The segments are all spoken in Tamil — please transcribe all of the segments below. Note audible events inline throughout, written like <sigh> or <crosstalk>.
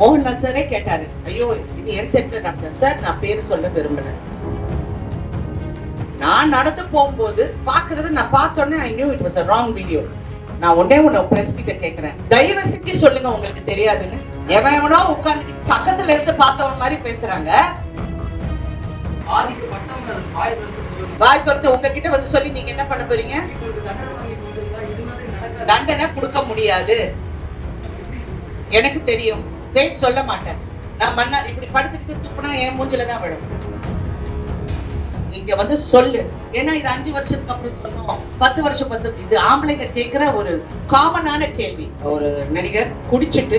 மோகன்லால் சாரே கேட்டாரு. ஐயோ இது என் செட்ல நடந்தது. சார் நான் பேர் சொல்ல விரும்பல. நான் நடந்து போகும்போது பாக்குறது நான் பார்த்தோன்னே I knew it was a wrong video நான் ஒன்னே ஒண்ணு பிரஸ் கிட்ட கேக்குறேன். தயவு செஞ்சு சொல்லுங்க உங்களுக்கு தெரியாதுன்னு. எவன் எவனோ உட்கார்ந்து பக்கத்துல இருந்து பார்த்தவன் மாதிரி பேசுறாங்க. வாய் திறந்து உங்ககிட்ட வந்து சொல்லி நீங்க என்ன பண்ண போறீங்க. தண்டனை கொடுக்க முடியாது. எனக்கு தெரியும். பேர் சொல்ல மாட்டேன். நான் மண்ணா இப்படி படுத்துட்டு போனா என் மூஞ்சில தான் விழும். இங்க வந்து சொல்லு. ஏன்னா இது அஞ்சு வருஷத்துக்கு அப்புறம் சொல்லுவோம் பத்து வருஷம் பத்து இது ஆம்பளைங்க கேட்கிற ஒரு காமனான கேள்வி. ஒரு நடிகர் குடிச்சிட்டு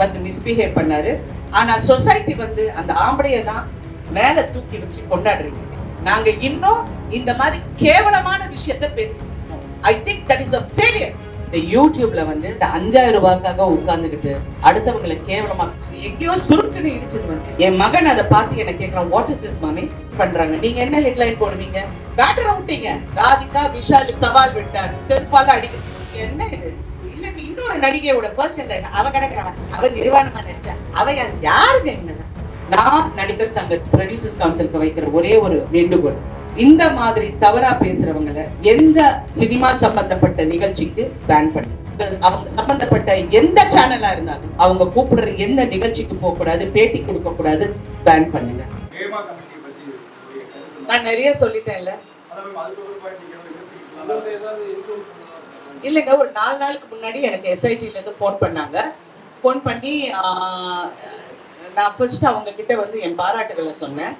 வந்து மிஸ்பிஹேவ் பண்ணாரு. ஆனா சொசைட்டி வந்து அந்த ஆம்பளைய தான் மேல தூக்கி வச்சு கொண்டாடுறீங்க. நாங்க இன்னும் இந்த மாதிரி கேவலமான விஷயத்த பேசிட்டு இருக்கோம். I think that is a failure இந்த யூடியூப்ல வந்து இந்த அஞ்சாயிரம் ரூபாய்க்காக உட்கார்ந்துக்கிட்டு அடுத்தவங்களை கேவலமா எங்கேயோ சுருக்குன்னு இடிச்சது வந்து என் மகன் அதை பார்த்து என்ன கேட்கறான் வாட் இஸ் திஸ் மாமி? பண்றாங்க. நீங்க என்ன ஹெட்லைன் போடுவீங்க? பேட்டர் விட்டீங்க ராதிகா விஷால் சவால் விட்டார். செருப்பால அடிக்க என்ன இது? இல்ல இன்னொரு நடிகையோட பர்சனல் அவ கிடக்குறவன் அவ நிர்வாணமா நினைச்சா அவ யாருங்க என்ன நான் நடிகர் சங்க ப்ரொடியூசர்ஸ் கவுன்சிலுக்கு வைக்கிற ஒரே ஒரு வேண்டுகோள். இந்த மாதிரி தவறா பேசுறவங்கள எந்த சினிமா சம்பந்தப்பட்ட நிகழ்ச்சிக்கு பேன் பண்ணு. அவங்க சம்பந்தப்பட்ட எந்த சேனலா இருந்தாலும் அவங்க கூப்பிடுற எந்த நிகழ்ச்சிக்கு போக கூடாது பேட்டி கொடுக்க கூடாது பேன் பண்ணுங்க. ஹேமா கமிட்டி பத்தி உங்களுடைய கருத்து நான் நிறைய சொல்லிட்டேன்ல. இல்லைங்க ஒரு நாலு நாளுக்கு முன்னாடி எனக்கு எஸ்ஐடில இருந்து ஃபோன் பண்ணாங்க. ஃபோன் பண்ணி நான் ஃபர்ஸ்ட் அவங்க கிட்ட வந்து என் பாராட்டுகளை சொன்னேன்.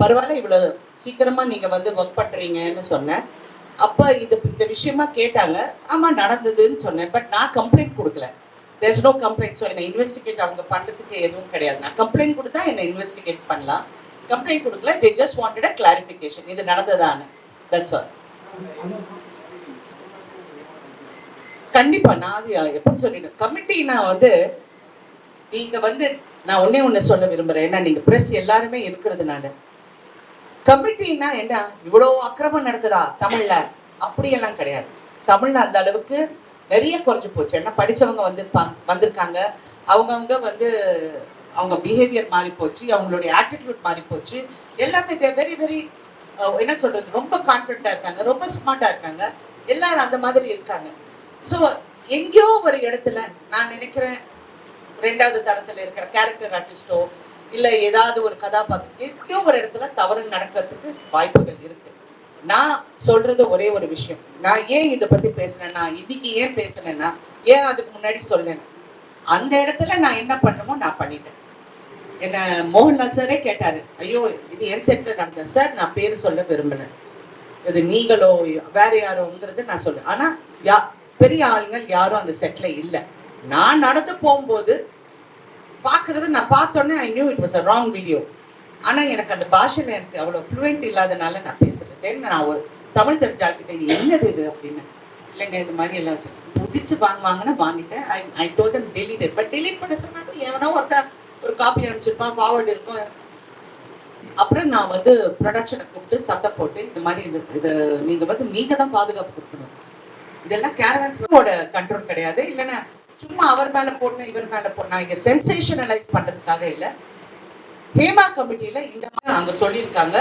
பரவாயில்ல இவ்வளவு சீக்கிரமா நீங்க வந்து ஒர்க் பண்றீங்கன்னு சொன்னேன். அப்ப இது இந்த விஷயமா கேட்டாங்க. ஆமா நடந்ததுன்னு சொன்னேன். பட் நான் கம்ப்ளைண்ட் கொடுக்கல. தேர்ஸ் நோ கம்ப்ளைண்ட் ஸோ என்னை இன்வெஸ்டிகேட் அவங்க பண்ணுறதுக்கு எதுவும் கிடையாது. நான் கம்ப்ளைண்ட் கொடுத்தா என்னை இன்வெஸ்டிகேட் பண்ணலாம். கம்ப்ளைண்ட் கொடுக்கல. They just wanted a clarification இது நடந்ததான்னு. தட்ஸ் ஆல் கண்டிப்பாக நான் அது எப்போ சொல்லிடுறேன் கமிட்டி நான் வந்து நீங்கள் வந்து நான் ஒன்னே ஒன்று சொல்ல விரும்புறேன். ஏன்னா நீங்கள் ப்ரெஸ் எல்லாருமே இருக்கிறதுனால. கமிட்டின்னா என்ன? இவ்வளோ அக்கிரமம் நடக்குதா தமிழ்ல? அப்படியெல்லாம் கிடையாது. தமிழ்ல அந்த அளவுக்கு நிறைய குறைஞ்சு போச்சு. ஏன்னா படித்தவங்க வந்திருப்பாங்க வந்திருக்காங்க. அவங்கவுங்க வந்து அவங்க பிஹேவியர் மாறி போச்சு. அவங்களுடைய ஆட்டிடியூட் மாறி போச்சு. எல்லாமே வெரி வெரி என்ன சொல்றது? ரொம்ப கான்ஃபிடண்டா இருக்காங்க. ரொம்ப ஸ்மார்ட்டா இருக்காங்க. எல்லாரும் அந்த மாதிரி இருக்காங்க. ஸோ எங்கேயோ ஒரு இடத்துல நான் நினைக்கிறேன் ரெண்டாவது தரத்துல இருக்கிற கேரக்டர் ஆர்டிஸ்டோ இல்ல ஏதாவது ஒரு கதாபாத்திரம் எங்கேயோ ஒரு இடத்துல தவறு நடக்கிறதுக்கு வாய்ப்புகள் இருக்கு. நான் சொல்றது ஒரே ஒரு விஷயம். நான் ஏன் இதை பத்தி பேசுனேன்னா இன்னைக்கு ஏன் பேசுனேன்னா ஏன் அதுக்கு முன்னாடி சொன்னேன் அந்த இடத்துல நான் என்ன பண்ணுமோ நான் பண்ணிட்டேன். என்ன மோகன்லால் சாரே கேட்டாரு ஐயோ இது என் செட்ல நடந்தேன் சார் நான் பேர் சொல்ல விரும்பல. இது நீங்களோ வேற யாரோங்கிறது நான் சொல்றேன் ஆனா யா பெரிய ஆளுங்கள் யாரும் அந்த செட்ல இல்லை. நான் நடந்து போகும்போது பாக்குறது நான் பார்த்தோன்னே I knew it was a wrong video ஆனா எனக்கு அந்த பாஷையில எனக்கு அவ்வளோ ஃப்ளூவெண்ட் இல்லாதனால நான் பேசல. தென் நான் ஒரு தமிழ் தெரிஞ்சாக்கிட்ட இது என்னது இது அப்படின்னு. இல்லைங்க இது மாதிரி எல்லாம் வச்சு வாங்க வாங்குவாங்கன்னா வாங்கிட்டேன். I I told them delete but delete பண்ண சொன்னாலும் எவனோ ஒருத்தர் ஒரு காப்பி அனுப்பிச்சிருப்பான் ஃபார்வர்டு இருக்கும். அப்புறம் நான் வந்து ப்ரொடக்ஷனை கூப்பிட்டு சத்தம் போட்டு இந்த மாதிரி இது இது நீங்க வந்து நீங்கள் தான் பாதுகாப்பு கொடுக்கணும். இதெல்லாம் கேரவன்ஸோட கண்ட்ரோல் கிடையாது. இல்லைன்னா சும்மா அவர் மேல போடணும் இவர் மேல போடணும். இங்க சென்சேஷனலைஸ் பண்றதுக்காக இல்ல. ஹேமா கமிட்டியில இந்த மாதிரி அங்க சொல்லியிருக்காங்க.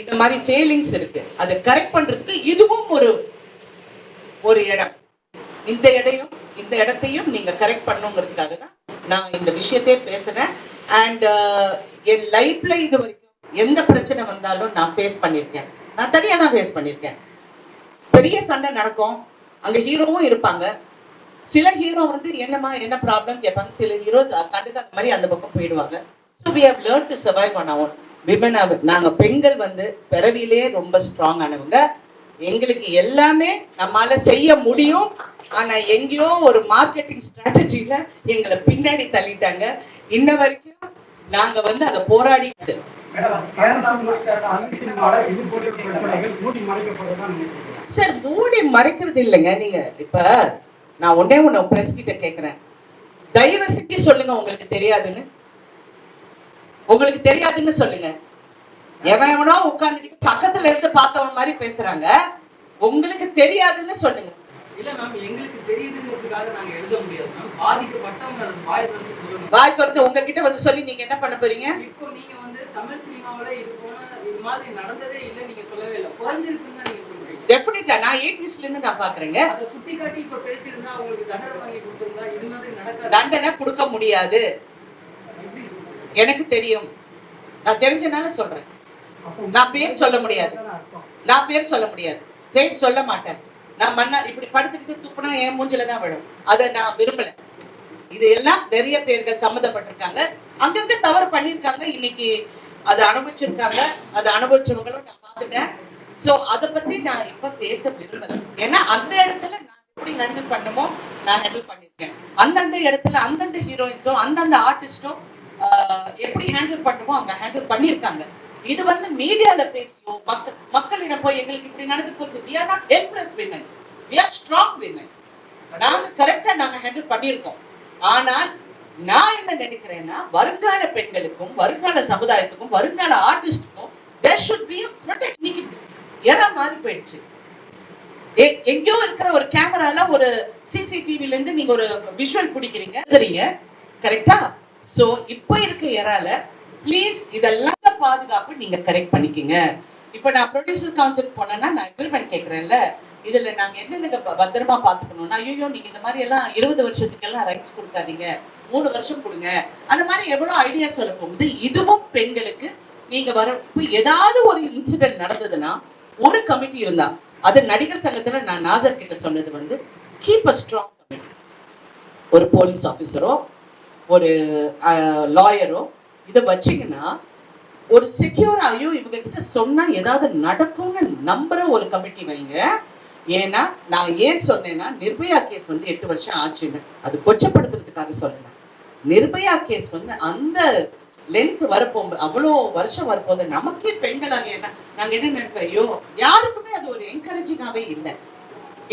இந்த மாதிரி ஃபெயிலிங்ஸ் இருக்கு. அதை கரெக்ட் பண்றதுக்கு இதுவும் ஒரு ஒரு இடம். இந்த இடையும் இந்த இடத்தையும் நீங்க கரெக்ட் பண்ணுங்கிறதுக்காக தான் நான் இந்த விஷயத்தையே பேசுறேன் அண்ட் uh, என் லைஃப்ல இது வரைக்கும் எந்த பிரச்சனை வந்தாலும் நான் ஃபேஸ் பண்ணியிருக்கேன். நான் தனியா தான் ஃபேஸ் பண்ணியிருக்கேன். பெரிய சண்டை நடக்கும். அங்க ஹீரோவும் இருப்பாங்க. சில ஹீரோ வந்து என்னமா என்ன ப்ராப்ளம் கேட்பாங்க சில ஹீரோஸ் கண்டுக்காத மாதிரி அந்த பக்கம் போயிடுவாங்க so we have learn to survive on our women நாங்க பெண்கள் வந்து பிறவிலே ரொம்ப ஸ்ட்ராங் ஆனவங்க எங்களுக்கு எல்லாமே நம்மால செய்ய முடியும் ஆனா எங்கேயோ ஒரு மார்க்கெட்டிங் ஸ்ட்ராட்டஜில எங்களை பின்னாடி தள்ளிட்டாங்க இன்ன வரைக்கும் நாங்க வந்து அதை போராடி சார் மூடி மறைக்கிறது இல்லைங்க நீங்க இப்ப நான் ஒன்னே ஒண்ணு பிரஸ் கிட்ட கேக்குறேன். தயவு செஞ்சு சொல்லுங்க உங்களுக்கு தெரியாதுன்னு. உங்களுக்கு தெரியாதுன்னு சொல்லுங்க. எவன் எவனோ உட்கார்ந்துட்டு பக்கத்துல இருந்து பார்த்தவன் மாதிரி பேசுறாங்க. உங்களுக்கு தெரியாதுன்னு சொல்லுங்க. இல்ல மேம் எங்களுக்கு தெரியுதுங்கிறதுக்காக நாங்க எழுத முடியாது மேம் பாதிக்கப்பட்டவங்க அது வாய் வந்து சொல்லணும் வாய் திறந்து உங்ககிட்ட வந்து சொல்லி நீங்க என்ன பண்ண போறீங்க? இப்போ நீங்க வந்து தமிழ் சினிமாவுல இது போன இது மாதிரி நடந்ததே இல்ல நீங்க சொல்லவே இல்லை. குறைஞ்சிருக்குன்னு நீங்க டெஃபினட்டா நான் எயிட்டிஸ்ல இருந்து நான் பாக்குறேங்க தண்டனை வாங்கி கொடுத்திருந்தா இது மாதிரி நடக்காது. தண்டனை கொடுக்க முடியாது. எனக்கு தெரியும். நான் தெரிஞ்சனால சொல்றேன். நான் பேர் சொல்ல முடியாது. நான் பேர் சொல்ல முடியாது. பேர் சொல்ல மாட்டேன். நான் மண்ணா இப்படி படுத்துக்கிட்டு துப்புனா என் மூஞ்சில தான் விழும். அதை நான் விரும்பல. இது எல்லாம் நிறைய பேர்கள் சம்மந்தப்பட்டிருக்காங்க. அங்கங்க தவறு பண்ணியிருக்காங்க. இன்னைக்கு அதை அனுபவிச்சிருக்காங்க. அதை அனுபவிச்சவங்களும் நான் பார்த்துட்டேன். சோ அத பத்தி நான் இப்ப பேச விரும்பல. ஏன்னா அந்த இடத்துல நான் எப்படி ஹேண்டில் பண்ணுமோ நான் ஹேண்டில் பண்ணிருக்கேன் அந்தந்த இடத்துல அந்தந்த ஹீரோயின்ஸோ அந்தந்த ஆர்டிஸ்டோ எப்படி ஹேண்டில் பண்ணுமோ அவங்க ஹேண்டில் பண்ணியிருக்காங்க. இது வந்து மீடியால பேசியோ மக்கள் மக்களிடம் போய் எங்களுக்கு இப்படி நடந்து போச்சு we are not helpless women we are strong women நாங்க கரெக்டா நாங்க ஹேண்டில் பண்ணியிருக்கோம். ஆனால் நான் என்ன நினைக்கிறேன்னா வருங்கால பெண்களுக்கும் வருங்கால சமுதாயத்துக்கும் வருங்கால ஆர்டிஸ்டுக்கும் there should be a protect மாறி போயிடுச்சு. எ- எங்கேயோ இருக்கிற ஒரு கேமரால ஒரு சிசிடிவில இருந்து நீங்க ஒரு விஷுவல் பிடிக்கிறீங்க எழுதுறீங்க கரெக்டா சோ இப்போ இருக்க எறால ப்ளீஸ் இதெல்லாம் பாதுகாப்பு நீங்க கரெக்ட் பண்ணிக்கங்க. இப்போ நான் ப்ரொடியூசர் கவுன்சில் போனேன்னா நான் அக்ரிமெண்ட் கேட்கறேன்ல இதுல நாங்க என்னென்ன பத்திரமா பாத்துக்கணும்னா ஐயோ நீங்க இந்த மாதிரி எல்லாம் இருபது வருஷத்துக்கு எல்லாம் ரைட்ஸ் கொடுக்காதீங்க. மூணு வருஷம் கொடுங்க. அந்த மாதிரி எவ்வளவு ஐடியா சொல்ல போகுது. இதுவும் பெண்களுக்கு நீங்க வர இப்போ ஏதாவது ஒரு இன்சிடென்ட் நடந்ததுன்னா ஒரு கமிட்டி இருந்தா அது நடிகர் சங்கத்துல நான் நாசர் கிட்ட சொன்னது வந்து கீப் அ ஸ்ட்ராங் கமிட்டி ஒரு போலீஸ் ஆஃபீஸரோ ஒரு லாயரோ இதை வச்சீங்கன்னா ஒரு செக்யூர் ஐயோ இவங்க கிட்ட சொன்னா ஏதாவது நடக்கும்னு நம்புற ஒரு கமிட்டி வைங்க. ஏன்னா நான் ஏன் சொன்னேன்னா நிர்பயா கேஸ் வந்து எட்டு வருஷம் ஆச்சுன்னு. அது கொச்சப்படுத்துறதுக்காக சொல்றேன். நிர்பயா கேஸ் வந்து அந்த லென்த் வரப்போம் அவ்வளோ வருஷம் வரப்போது நமக்கே பெண்களாக என்ன? நாங்கள் என்ன நினைப்போம்? ஐயோ யாருக்குமே அது ஒரு என்கரேஜிங்காகவே இல்லை.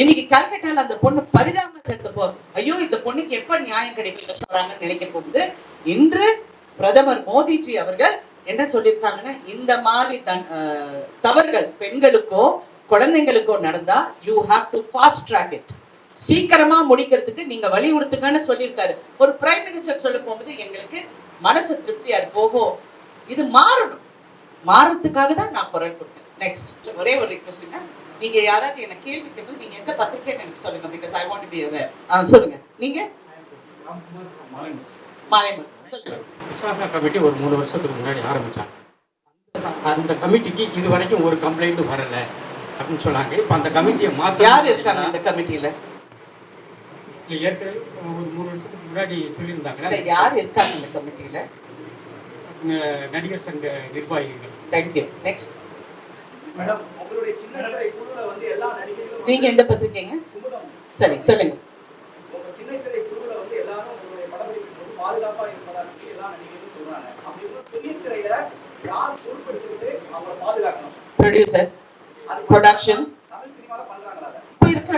இன்னைக்கு கல்கட்டால அந்த பொண்ணு பரிதாபம் செலுத்தப்போ ஐயோ இந்த பொண்ணுக்கு எப்ப நியாயம் கிடைக்கும் சொல்றாங்கன்னு நினைக்க போகுது இன்று பிரதமர் மோடிஜி அவர்கள் என்ன சொல்லியிருக்காங்கன்னா இந்த மாதிரி தன் தவறுகள் பெண்களுக்கோ குழந்தைங்களுக்கோ நடந்தா you have to fast track it சீக்கிரமா முடிக்கிறதுக்கு நீங்க வலியுறுத்துங்கன்னு சொல்லியிருக்காரு. ஒரு பிரைம் மினிஸ்டர் சொல்ல போகும்போது எங்களுக்கு மனசு திருப்தியா ஓஹோ இது மாறணும். மாறதுக்காக தான் நான் குரல் கொடுத்தேன். நெக்ஸ்ட் ஒரே ஒரு ரிக்வஸ்ட்டுங்க நீங்க யாராவது என்ன கேள்வி கேட்பது நீங்க எந்த பத்திரிக்கைன்னு எனக்கு சொல்லுங்க because I want be aware சொல்லுங்க. நீங்க? மாலை சொல்லுங்க. விசாரணா கமிட்டி ஒரு மூணு வருஷத்துக்கு முன்னாடி ஆரம்பிச்சாங்க. அந்த- அந்த கமிட்டிக்கு இது வரைக்கும் ஒரு கம்ப்ளைண்ட் வரல அப்படின்னு சொன்னாங்க. இப்போ அந்த கமிட்டியை மாற்ற யார் இருக்காங்க இந்த கமிட்டியில? ஏற்கனவே ஒரு மூணு வருஷத்துக்கு முன்னாடி இல்ல சொல்லியிருந்தாங்க யார் இருக்காங்க இந்த கமிட்டியில? நடிகர் சங்க நிர்வாகிகள். தேங்க்யூ நெக்ஸ்ட் மேடம் உங்களுடைய சின்ன திரை குழுல வந்து எல்லா நடிகர்களும் நீங்க எந்த பத்திரிக்கைங்க? சரி சொல்லுங்க. உங்க சின்ன திரை குழுல வந்து எல்லாரும் உங்களுடைய படப்பிடிப்பு போது பாதுகாப்பா இருப்பதா சொல்லி எல்லா நடிகர்களும் சொல்றாங்க. அப்படி பெரிய திரையில யார் பொறுப்பெடுத்துக்கிட்டு அவங்கள பாதுகாக்கணும்? ப்ரொடியூசர் அது Production. தமிழ் சினிமால பண்றாங்களா அதை இப்போ இருக்கிற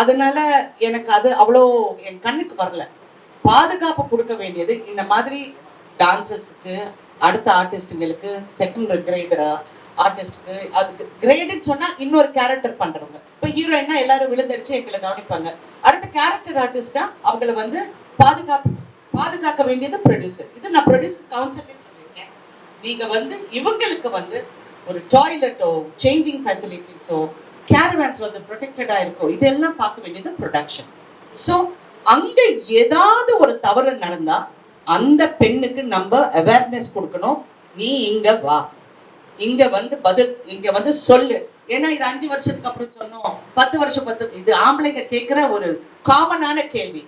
அதனால எனக்கு அது அவ்வளோ என் கண்ணுக்கு வரல. பாதுகாப்பு கொடுக்க வேண்டியது இந்த மாதிரி டான்சர்ஸ்க்கு அடுத்த ஆர்டிஸ்ட்டுங்களுக்கு செகண்ட் கிரேட் ஆர்டிஸ்ட்க்கு அதுக்கு கிரேடுன்னு சொன்னா இன்னொரு கேரக்டர் பண்றவங்க. இப்போ ஹீரோயினா எல்லாரும் விழுந்தடிச்சு எங்களை கவனிப்பாங்க. அடுத்த கேரக்டர் ஆர்டிஸ்டா அவங்கள வந்து பாதுகாப்பு பாதுகாக்க வேண்டியது ப்ரொடியூசர் இது நான் ப்ரொடியூசர் கவுன்சிலே சொல்லியிருக்கேன். நீங்க வந்து இவங்களுக்கு வந்து ஒரு டாய்லெட்டோ சேஞ்சிங் ஃபெசிலிட்டிஸோ கேரவேன்ஸ் வந்து ப்ரொடெக்டடாக இருக்கும் இதெல்லாம் பார்க்க வேண்டியது ப்ரொடக்ஷன் ஸோ அங்கே ஏதாவது ஒரு தவறு நடந்தால் அந்த பெண்ணுக்கு நம்ம அவேர்னஸ் கொடுக்கணும். நீ இங்கே வா. இங்கே வந்து பதில் இங்கே வந்து சொல்லு. ஏன்னா இது அஞ்சு வருஷத்துக்கு அப்புறம் சொன்னோம். பத்து வருஷம் பத்து இது ஆம்பளைங்க கேட்குற ஒரு காமனான கேள்வி.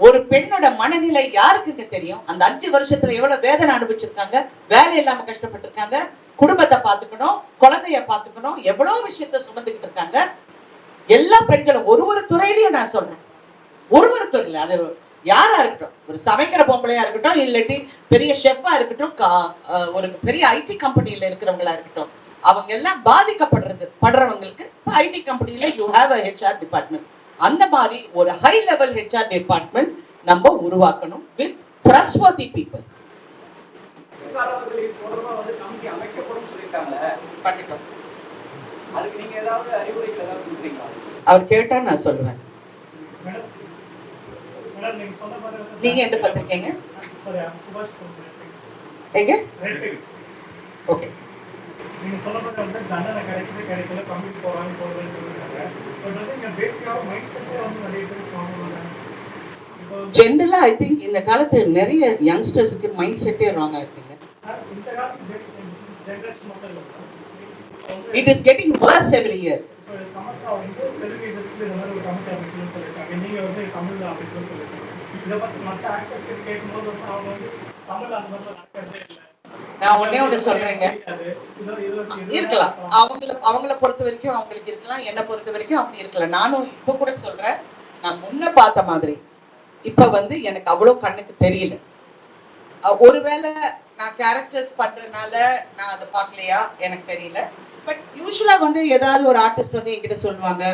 ஒரு பெண்ணோட மனநிலை யாருக்குங்க தெரியும்? அந்த அஞ்சு வருஷத்துல எவ்வளவு வேதனை அனுபவிச்சிருக்காங்க? வேலை இல்லாம கஷ்டப்பட்டிருக்காங்க? குடும்பத்தை பார்த்துக்கணும் குழந்தைய பார்த்துக்கணும் எவ்வளவு விஷயத்த சுமந்துக்கிட்டு இருக்காங்க? எல்லா பெண்களும் ஒரு ஒரு துறையிலையும் நான் சொல்றேன். ஒரு ஒரு துறையில அது யாரா இருக்கட்டும் ஒரு சமைக்கிற பொம்பளையா இருக்கட்டும் இல்லாட்டி பெரிய ஷெஃபா இருக்கட்டும் கா- ஒரு பெரிய ஐடி கம்பெனியில இருக்கிறவங்களா இருக்கட்டும் அவங்க எல்லாம் பாதிக்கப்படுறது படுறவங்களுக்கு ஐடி கம்பெனியில you have a HR department அந்த மாதிரி ஒரு ஹை லெவல் ஹெச்ஆர் டிபார்ட்மெண்ட் நம்ம உருவாக்கணும் வித் ட்ரஸ்ட்வர்தி பீப்புள் அவர் கேட்டா நான் சொல்லுவேன். மேடம் மேடம் நீங்க எந்த பத்திரிக்கைங்க. எங்க. ஓகே நீங்க சொன்ன மாதிரி வந்து தண்டனை கிடைக்குது கிடைக்கல கம்மிட்டு பட் வந்து இங்க பேசிக்காக மைண்ட் செட்டே வந்து நிறைய பேர் ஃபார்ம் பண்ணுறாங்க இப்போ வந்து ஜென்ரலா ஐ திங்க் இந்த காலத்து நிறைய யங்ஸ்டர்ஸ்க்கு மைண்ட் செட்டே ராங்கா இருக்குங்க. இந்த காலத்து ஜென்ரேஷன் மட்டும் இல்லை it is getting worse every year மாதிரி இதை பத்தி மற்ற ஆக்டர்ஸ் கேட்கும்போது அவங்க வந்து தமிழ்ல அந்த மாதிரிலாம் நடக்கிறதே இல்லை. நான் ஒண்ணே ஒண்ணு சொல்றேங்க. இருக்கலாம். அவங்கள அவங்கள பொறுத்த வரைக்கும் அவங்களுக்கு இருக்கலாம். என்னை பொறுத்த வரைக்கும் அப்படி இருக்கலாம். நானும் இப்ப கூட சொல்றேன். நான் முன்ன பார்த்த மாதிரி இப்ப வந்து எனக்கு அவ்வளவு கண்ணுக்கு தெரியல. ஒருவேளை நான் கேரக்டர்ஸ் பண்றதுனால நான் அதை பார்க்கலையா? எனக்கு தெரியல. பட் யூஸ்வலா வந்து ஏதாவது ஒரு ஆர்டிஸ்ட் வந்து என்கிட்ட சொல்லுவாங்க.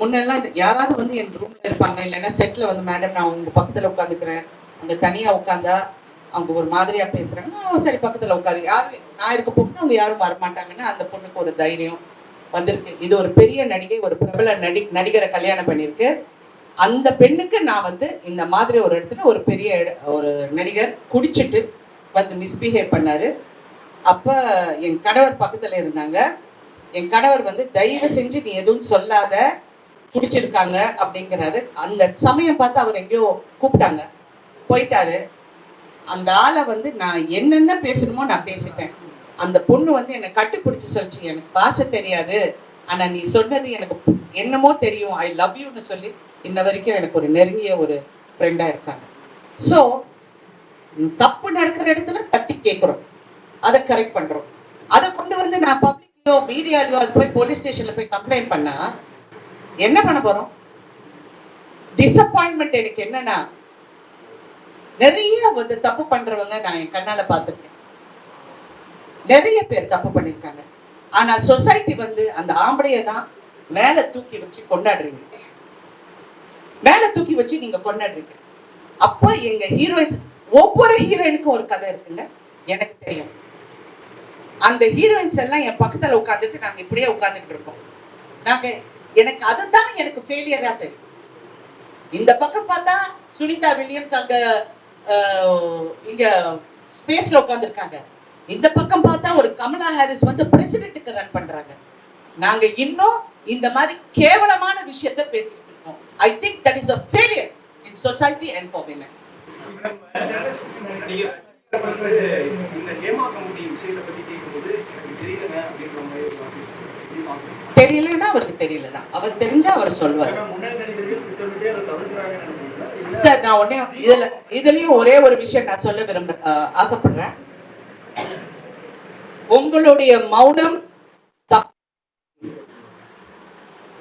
முன்னெல்லாம் யாராவது வந்து என் ரூம்ல இருப்பாங்க. இல்லைன்னா செட்ல வந்து மேடம் நான் உங்க பக்கத்துல உட்காந்துக்கிறேன். அங்க தனியா உட்காந்தா அவங்க ஒரு மாதிரியாக பேசுகிறாங்க சரி பக்கத்தில் உட்காரு. யாரு நான் இருக்க பொண்ணு அவங்க யாரும் வரமாட்டாங்கன்னு அந்த பொண்ணுக்கு ஒரு தைரியம் வந்திருக்கு. இது ஒரு பெரிய நடிகை ஒரு பிரபல நடி நடிகரை கல்யாணம் பண்ணியிருக்கு. அந்த பெண்ணுக்கு நான் வந்து இந்த மாதிரி ஒரு இடத்துல ஒரு பெரிய ஒரு நடிகர் குடிச்சிட்டு வந்து மிஸ்பிஹேவ் பண்ணார். அப்போ என் கணவர் பக்கத்தில் இருந்தாங்க. என் கணவர் வந்து தயவு செஞ்சு நீ எதுவும் சொல்லாத குடிச்சிருக்காங்க அப்படிங்கிறாரு. அந்த சமயம் பார்த்து அவர் எங்கேயோ கூப்பிட்டாங்க. போயிட்டாரு. அந்த ஆளை வந்து நான் என்னென்ன பேசணுமோ நான் பேசிட்டேன் அந்த பொண்ணு வந்து என்னை கட்டுப்பிடிச்சு சொல்லிச்சு எனக்கு பாஷை தெரியாது. ஆனால் நீ சொன்னது எனக்கு என்னமோ தெரியும். ஐ லவ் யூன்னு சொல்லி இன்ன வரைக்கும் எனக்கு ஒரு நெருங்கிய ஒரு ஃப்ரெண்டாக இருக்காங்க. ஸோ தப்பு நடக்கிற இடத்துல தட்டி கேட்குறோம் அதை கரெக்ட் பண்ணுறோம் அதை கொண்டு வந்து நான் பப்ளிக்லையோ மீடியாலையோ அது போய் போலீஸ் ஸ்டேஷனில் போய் கம்ப்ளைண்ட் பண்ணால் என்ன பண்ண போகிறோம் டிசப்பாயின்மெண்ட் எனக்கு என்னன்னா நிறைய வந்து தப்பு பண்றவங்க நான் என் கண்ணால பார்த்துருக்கேன். நிறைய பேர் தப்பு பண்ணிருக்காங்க ஆனா சொசைட்டி வந்து அந்த ஆம்பளைய தான் மேல தூக்கி வச்சு கொண்டாடுறீங்க. மேல தூக்கி வச்சு நீங்க கொண்டாடுறீங்க. அப்போ எங்க ஹீரோயின்ஸ் ஒவ்வொரு ஹீரோயினுக்கும் ஒரு கதை இருக்குங்க. எனக்கு தெரியும். அந்த ஹீரோயின்ஸ் எல்லாம் என் பக்கத்துல உட்காந்துட்டு நாங்க இப்படியே உட்காந்துட்டு இருக்கோம். நாங்க எனக்கு அதுதான் எனக்கு ஃபெயிலியரா தெரியும். இந்த பக்கம் பார்த்தா சுனிதா வில்லியம்ஸ் அங்க இங்க ஸ்பேஸ்ல உட்கார்ந்துருக்காங்க. இந்த பக்கம் பார்த்தா ஒரு கமலா ஹாரிஸ் வந்து பிரசிடென்ட்டுக்கு ரன் பண்றாங்க. நாங்க இன்னும் இந்த மாதிரி கேவலமான விஷயத்த பேசிட்டு இருக்கோம். I think that is a failure in society and for women தெரியலன்னா அவருக்கு தெரியலதான். அவர் தெரிஞ்சா அவர் சொல்வார். சார் நான் உடனே இதுல இதுலயும் ஒரே ஒரு விஷயம் நான் சொல்ல விரும்ப ஆசைப்படுறேன். உங்களுடைய மௌனம்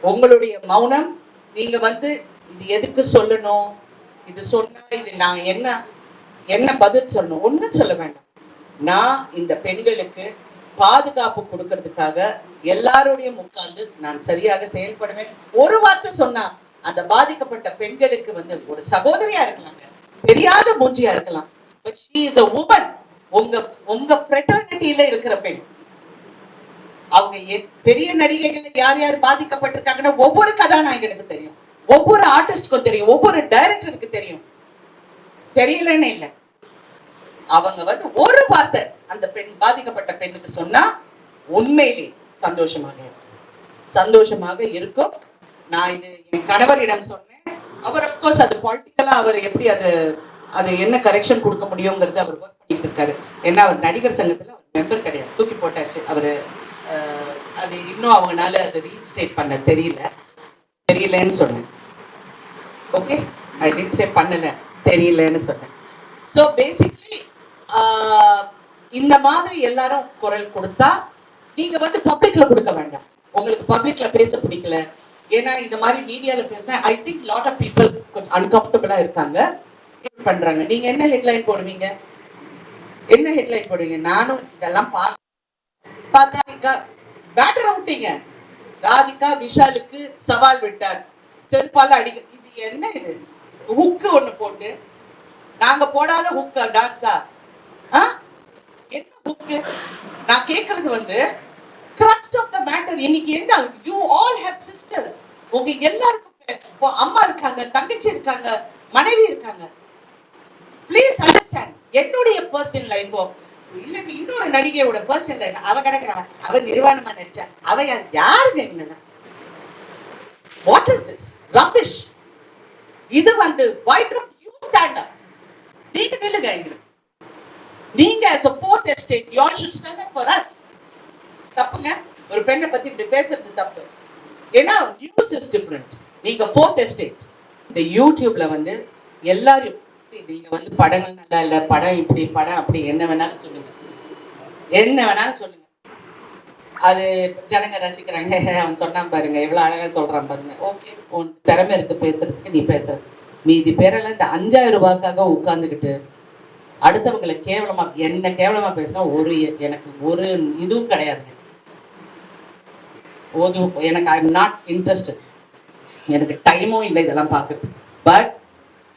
உங்களுடைய மௌனம் நீங்க வந்து இது எதுக்கு சொல்லணும்? இது சொன்னா இது நான் என்ன என்ன பதில் சொல்லணும்? ஒன்றும் சொல்ல வேண்டாம். நான் இந்த பெண்களுக்கு பாதுகாப்பு கொடுக்கறதுக்காக எல்லாரோடையும் உட்கார்ந்து நான் சரியாக செயல்படுவேன். ஒரு வார்த்தை சொன்னா அந்த பாதிக்கப்பட்ட பெண்களுக்கு வந்து ஒரு சகோதரியா இருக்கலாங்க. தெரியாத மூஞ்சியா இருக்கலாம். But she is a woman உங்க உங்க ஃப்ரெட்டர்னிட்டியில இருக்கிற பெண். அவங்க எ- பெரிய நடிகைகள் யார் யார் பாதிக்கப்பட்டிருக்காங்கன்னா ஒவ்வொரு கதாநாயகனுக்கு தெரியும். ஒவ்வொரு ஆர்டிஸ்டுக்கும் தெரியும். ஒவ்வொரு டைரக்டருக்கு தெரியும். தெரியலன்னு இல்லை. அவங்க வந்து ஒரு வார்த்தை அந்த பெண் பாதிக்கப்பட்ட பெண்ணுக்கு சொன்னா உண்மையிலே சந்தோஷமாக இருக்கும். சந்தோஷமாக இருக்கும். நான் இது என் கணவரிடம் சொன்னேன். அவர் அப்கோர்ஸ் அது பொலிட்டிக்கலா அவர் எப்படி அது அது என்ன கரெக்ஷன் கொடுக்க முடியுங்கிறது அவர் ஒர்க் பண்ணிட்டு இருக்காரு. ஏன்னா அவர் நடிகர் சங்கத்துல அவர் மெம்பர் கிடையாது. தூக்கி போட்டாச்சு. அவரு அது இன்னும் அவங்களால அது ரீஸ்டேட் பண்ண தெரியல. தெரியலன்னு சொன்னேன். ஓகே ஐ டிட் சே பண்ணல. தெரியலன்னு சொன்னேன். ஸோ பேசிக்லி இந்த மாதிரி எல்லாரும் குரல் கொடுத்தா நீங்க வந்து பப்ளிக்ல கொடுக்க வேண்டாம். உங்களுக்கு பப்ளிக்ல பேச பிடிக்கல. ஏன்னா இந்த மாதிரி மீடியால பேசினா I think lot of people கொஞ்சம் அன்கம்ஃபர்டபுளா இருக்காங்க. பண்றாங்க. நீங்க என்ன ஹெட்லைன் போடுவீங்க? என்ன ஹெட்லைன் போடுவீங்க? நானும் இதெல்லாம் பார்த்தா பேட்டர் அவுட்டிங்க ராதிகா விஷாலுக்கு சவால் விட்டார். செருப்பால அடிக்க இது என்ன இது? ஹுக்கு ஒண்ணு போட்டு. நாங்க போடாத ஹுக்கா டான்ஸா ஆ? என்ன ஹுக்கு நான் கேக்குறது வந்து கிரக்ஸ் ஆஃப் த மேட்டர் இன்னைக்கு என்ன? யூ ஆல் ஹேவ் சிஸ்டர்ஸ் உங்க எல்லாருக்கும் இப்போ அம்மா இருக்காங்க தங்கச்சி இருக்காங்க மனைவி இருக்காங்க. ப்ளீஸ் அண்டர்ஸ்டாண்ட் என்னுடைய பர்சனல் லைஃபோ இல்ல இன்னொரு நடிகையோட பர்சனல் லைஃப் அவ கிடக்குறவன் அவ நிர்வாணமா நடிச்சா. அவ யார்? யாருங்க என்னன்னா வாட் இஸ் திஸ் ரபிஷ் இது வந்து white don't you stand up நீங்க நில்லுங்க எங்களுக்கு நீங்க as a fourth estate you all should stand up for us. தப்புங்க. ஒரு பெண்ணை பத்தி இப்படி பேசுறது தப்பு. ஏன்னா நியூஸ் இஸ் டிஃப்ரெண்ட் நீங்க ஃபோர்த் எஸ்டேட் இந்த யூடியூப்ல வந்து எல்லாரும் நீங்க வந்து படங்கள் நல்லா இல்லை படம் இப்படி படம் அப்படி என்ன வேணாலும் சொல்லுங்க. என்ன வேணாலும் சொல்லுங்க. அது ஜனங்க ரசிக்கிறாங்க. <laughs> அவன் சொன்னான் பாருங்க. எவ்வளவு அழகா சொல்றான் பாருங்க. ஓகே உன் திறமை இருக்கு பேசுறதுக்கு நீ பேசுற. மீதி பேரெல்லாம் இந்த அஞ்சாயிரம் ரூபாய்க்காக உட்காந்துக்கிட்டு அடுத்தவங்களை கேவலமா என்ன கேவலமா பேசினா ஒரு எனக்கு ஒரு இதுவும் கிடையாதுங்க. ஓது எனக்கு ஐ எம் நாட் இன்ட்ரெஸ்டட் எனக்கு டைமும் இல்லை இதெல்லாம் பார்க்குறது பட்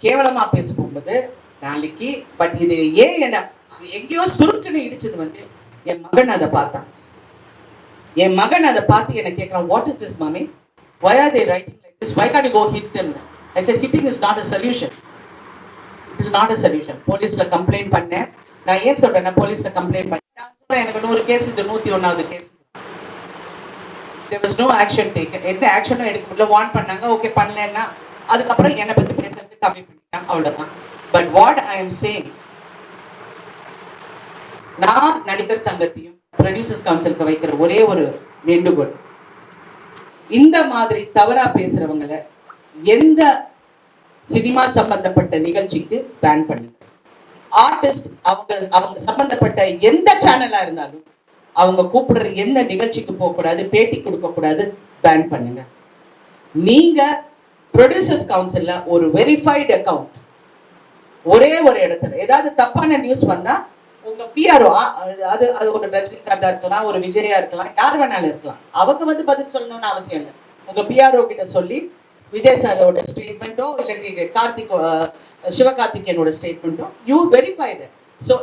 கேவலமா பேச போகும்போது நாளைக்கு பட் இது ஏன் என்ன எங்கேயோ சுருட்டுன்னு இடிச்சது வந்து என் மகன் அதை பார்த்தான். என் மகன் அதை பார்த்து என்ன கேட்குறான் வாட் இஸ் திஸ் மாமி? Why are they writing like this why can't go hit hit them? I said is not a solution solution. It is not போலீஸ்ல கம்ப்ளைண்ட் பண்ணேன். நான் ஏன் சொல்றேன் நான் போலீஸ்ல கம்ப்ளைண்ட் பண்ணேன் எனக்கு நூறு கேஸ் இது நூத்தி ஒன்றாவது case there was no action taken. எந்த ஆக்ஷனும் எடுக்க முடியல. வார்ன் பண்ணாங்க. ஓகே பண்ணலன்னா அதுக்கப்புறம் என்னை பத்தி பேசுறது கம்மி பண்ணிட்டாங்க. அவ்வளோதான் but what I am saying நான் நடிகர் சங்கத்தையும் ப்ரொடியூசர்ஸ் கவுன்சிலுக்கு வைக்கிற ஒரே ஒரு வேண்டுகோள். இந்த மாதிரி தவறா பேசுறவங்களை எந்த சினிமா சம்பந்தப்பட்ட நிகழ்ச்சிக்கு பேன் பண்ணுங்க. ஆர்டிஸ்ட் அவங்க அவங்க சம்பந்தப்பட்ட எந்த சேனலா இருந்தாலும் அவங்க கூப்பிடுற எந்த நிகழ்ச்சிக்கு போகக்கூடாது பேட்டி கொடுக்கக்கூடாது பேன் பண்ணுங்க. நீங்க ப்ரொடியூசர்ஸ் கவுன்சில்ல ஒரு வெரிஃபைடு அக்கவுண்ட் ஒரே ஒரு இடத்துல ஏதாவது தப்பான நியூஸ் வந்தா உங்க பிஆர்ஓ அது அது ஒரு ரஜினிகாந்தா இருக்கலாம் ஒரு விஜயா இருக்கலாம் யார் வேணாலும் இருக்கலாம். அவங்க வந்து பதில் சொல்லணும்னு அவசியம் இல்லை. உங்க பிஆர்ஓ கிட்ட சொல்லி விஜய் சாரோட ஸ்டேட்மெண்ட்டோ இல்லை கார்த்திக் சிவகார்த்திகேயனோட ஸ்டேட்மெண்ட்டோ யூ வெரிஃபை தட் ஸோ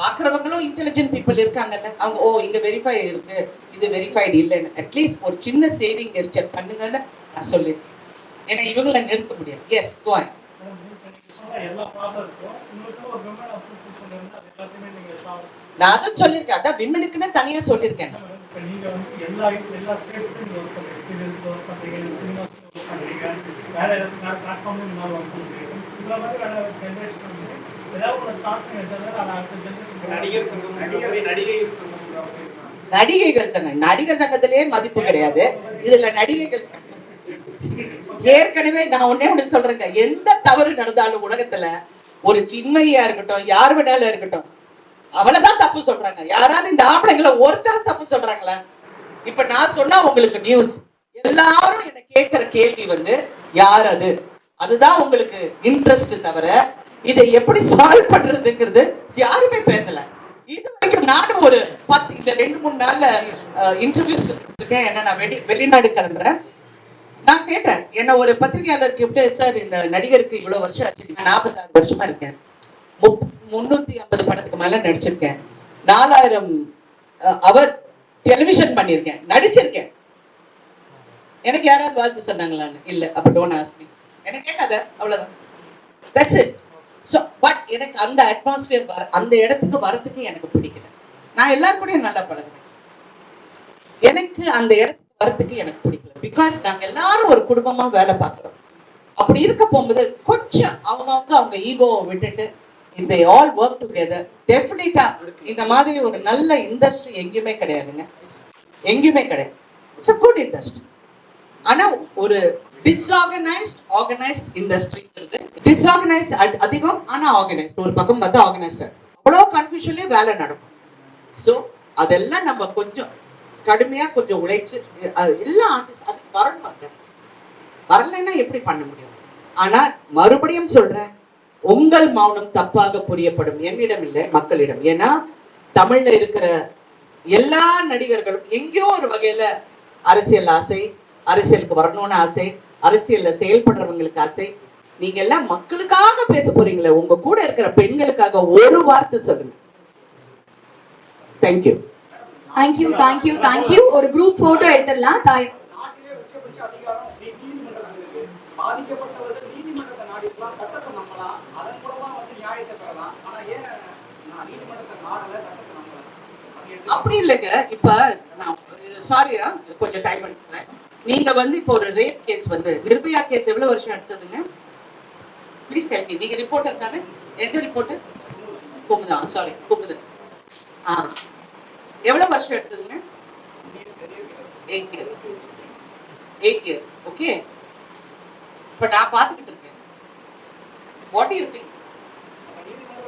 பார்க்குறவங்களும் இன்டெலிஜென்ட் பீப்புள் இருக்காங்கல்ல. அவங்க ஓ இங்க வெரிஃபை இருக்கு. இது வெரிஃபைடு இல்லைன்னு. அட்லீஸ்ட் ஒரு சின்ன சேவிங் ஸ்டெப் பண்ணுங்கன்னு நான் சொல்லியிருக்கேன் ஏன்னா இவங்களை நிறுத்த முடியாது. எஸ் கோய் நான் அதான் சொல்லியிருக்கேன் அதான் விமனுக்குன்னு தனியா சொல்லியிருக்கேன் நீங்க வந்து எல்லா எல்லா வேற பிளாட்ஃபார்ம்ல இந்த மாதிரி நடிகைகள் சங்கம் அப்படின்னு நடிகைகள் சங்கம். நடிகர் சங்கத்திலேயே மதிப்பு கிடையாது. இதுல நடிகைகள் சங்கம். ஏற்கனவே நான் ஒன்னே ஒண்ணு சொல்றேங்க. எந்த தவறு நடந்தாலும் உலகத்துல ஒரு சின்மையா இருக்கட்டும் யார் வேணாலும் இருக்கட்டும் அவளைதான் தப்பு சொல்றாங்க. யாராவது இந்த ஆம்பளைங்களை ஒருத்தர் தப்பு சொல்றாங்களா? இப்ப நான் சொன்னா உங்களுக்கு நியூஸ் எல்லாரும் என்ன கேட்கிற கேள்வி வந்து யார் அது? அதுதான் உங்களுக்கு இன்ட்ரெஸ்ட் தவிர இதை எப்படி சால்வ் பண்றதுங்கிறது யாருமே பேசல. இது வரைக்கும் நானும் ஒரு பத்து இல்ல ரெண்டு மூணு நாள்ல இன்டர்வியூஸ் இருக்கேன் என்ன நான் வெளி வெளிநாடு கிளம்புறேன். நான் கேட்டேன் என்ன ஒரு பத்திரிகையாளர் கிட்ட சார் இந்த நடிகருக்கு இவ்வளவு வருஷம் ஆச்சு. நான் நாற்பத்தாறு வருஷமா இருக்கேன். முப் முன்னூத்தி ஐம்பது படத்துக்கு மேல நடிச்சிருக்கேன். நாலாயிரம் அவர் டெலிவிஷன் பண்ணியிருக்கேன். நடிச்சிருக்கேன். எனக்கு யாராவது வாழ்த்து சொன்னாங்களான்னு? இல்ல அப்ப டோன்ட் ஆஸ்மி எனக்கு கேட்காத அவ்வளவுதான். தட்ஸ் இட் ஸோ பட் எனக்கு அந்த அட்மாஸ்பியர் அந்த இடத்துக்கு வரத்துக்கு எனக்கு பிடிக்கல. நான் எல்லாருக்கூடையும் நல்லா பழகுறேன் எனக்கு அந்த இடத்துக்கு வரதுக்கு எனக்கு பிடிக்கல. பிகாஸ் நாங்கள் எல்லாரும் ஒரு குடும்பமாக வேலை பார்க்குறோம். அப்படி இருக்க போகும்போது கொஞ்சம் அவங்கவுங்க அவங்க ஈகோவை விட்டுட்டு இந்த ஆல் ஒர்க் டுகெதர் டெஃபினட்டா இந்த மாதிரி ஒரு நல்ல இண்டஸ்ட்ரி எங்கேயுமே கிடையாதுங்க. எங்கேயுமே கிடையாது. இட்ஸ் அ குட் இண்டஸ்ட்ரி ஆனால் ஒரு டிஸ்ஆர்கனைஸ்ட் ஆர்கனைஸ்ட் இண்டஸ்ட்ரிங்கிறது டிஸ்ஆர்கனைஸ்ட் அதிகம் ஆனால் ஆர்கனைஸ்ட் ஒரு பக்கம் பார்த்தா ஆர்கனைஸ்ட் அவ்வளோ கன்ஃபியூஷன்லேயே வேலை நடக்கும். ஸோ அதெல்லாம் நம்ம கொஞ்சம் கடுமையாக கொஞ்சம் உழைச்சு எல்லா ஆர்டிஸ்ட் அது வரணும் வரலைன்னா எப்படி பண்ண முடியும்? ஆனால் மறுபடியும் சொல்கிறேன் உங்கள் மௌனம் தப்பாக புரியப்படும். என்னிடம் இல்லை மக்களிடம். ஏன்னா தமிழ்ல இருக்கிற எல்லா நடிகர்களும் எங்கேயோ ஒரு வகையில அரசியல் ஆசை அரசியலுக்கு வரணும்னு ஆசை அரசியல்ல செயல்படுறவங்களுக்கு ஆசை. நீங்க எல்லாம் மக்களுக்காக பேச போறீங்களே உங்க கூட இருக்கிற பெண்களுக்காக ஒரு வார்த்தை சொல்லுங்க. Thank you thank you thank you thank you ஒரு குரூப் போட்டோ எடுத்துடலாம் தாய். அப்படி இல்லைங்க. இப்ப நான் சாரியா கொஞ்சம் டைம் எடுத்துக்கிறேன். நீங்க வந்து இப்போ ஒரு ரேப் கேஸ் வந்து நிர்பயா கேஸ் எவ்வளவு வருஷம் எடுத்ததுங்க ப்ளீஸ் ஹெல்ப் நீங்க ரிப்போர்ட்டர் தானே? எந்த ரிப்போர்ட்டர் குமுதா. சாரி குமுதா. ஆ. எவ்வளவு வருஷம் எடுத்ததுங்க? Eight years eight years okay இப்போ நான் பார்த்துக்கிட்டு இருக்கேன். வாட் யூ திங்க்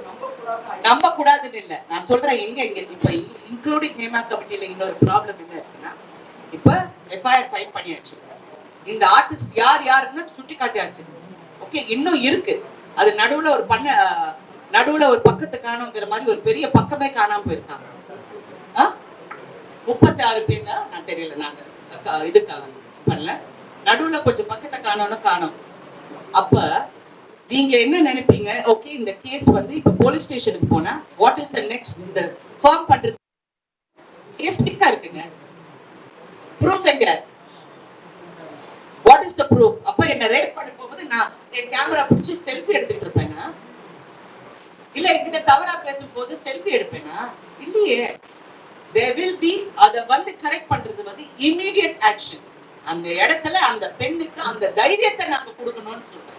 நம்பக்கூடாதுன்னு நம்ப கூடாதுன்னு இல்லை. நான் சொல்றேன் எங்க இங்க இப்ப இன்க்ளூடிங் ஹேமா கமிட்டியில இன்னொரு ப்ராப்ளம் என்ன இருக்குன்னா இப்போ எஃப்ஐஆர் ஃபைல் பண்ணியாச்சு. இந்த ஆர்டிஸ்ட் யார் யாருன்னு சுட்டி காட்டியாச்சு. ஓகே இன்னும் இருக்கு. அது நடுவுல ஒரு பண்ண நடுவில் நடுவுல ஒரு பக்கத்தை காணுங்கிற மாதிரி ஒரு பெரிய பக்கமே காணாம போயிருக்காங்க. ஆ? முப்பத்தி ஆறு பேர் தான் நான் தெரியல நான் இது பண்ணல. நடுவுல கொஞ்சம் பக்கத்தை காணோம்னு காணோம். அப்ப நீங்க என்ன நினைப்பீங்க? ஓகே இந்த கேஸ் வந்து இப்ப போலீஸ் ஸ்டேஷனுக்கு போனா வாட் இஸ் த நெக்ஸ்ட் இந்த ஃபார்ம் பண்றது? கேஸ் கிட்டா இருக்குங்க. ப்ரூஃப் எங்க வாட் இஸ் த ப்ரூஃப் அப்ப என்ன ரேப் பண்ண போகும்போது நான் என் கேமரா பிடிச்சி செல்ஃபி எடுத்துட்டு இருப்பேனா? இல்ல என்கிட்ட தவறா பேசும்போது செல்ஃபி எடுப்பேனா? இல்லையே. தே வில் பி அத வந்து கரெக்ட் பண்றது வந்து இமீடியட் ஆக்ஷன் அந்த இடத்துல அந்த பெண்ணுக்கு அந்த தைரியத்தை நாங்க கொடுக்கணும்னு சொல்றேன்